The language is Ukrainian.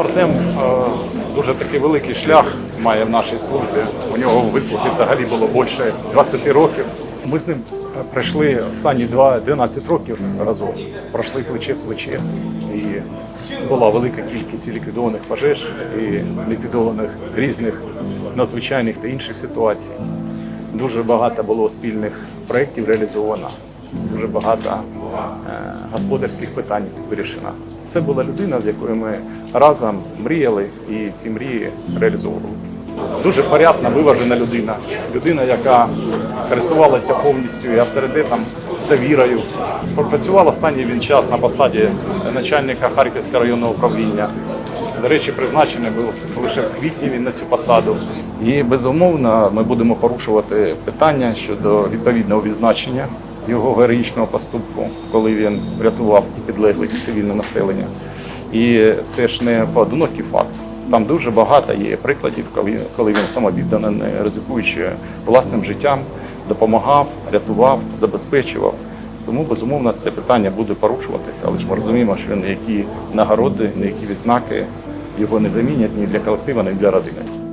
Артем е, дуже такий великий шлях має в нашій службі. У нього вислуги взагалі було більше 20 років. Ми з ним е, пройшли останні два 12 років разом. Пройшли плече в плече. І була велика кількість ліквідованих пожеж, і ліквідованих різних надзвичайних та інших ситуацій. Дуже багато було спільних проєктів реалізовано, дуже багато е, господарських питань вирішено. Це була людина, з якою ми разом мріяли і ці мрії реалізовували. Дуже порядна, виважена людина. Людина, яка користувалася повністю і авторитетом, довірою. Пропрацював останній він час на посаді начальника Харківського районного управління. До речі, призначений був лише в квітні він на цю посаду. І безумовно ми будемо порушувати питання щодо відповідного відзначення його героїчного поступку, коли він врятував і підлеглих і цивільне населення. І це ж не поодинокий факт. Там дуже багато є прикладів, коли, він самовіддано, не ризикуючи власним життям, допомагав, рятував, забезпечував. Тому безумовно це питання буде порушуватися, але ж ми розуміємо, що ніякі нагороди, ніякі відзнаки його не замінять ні для колектива, ні для родини.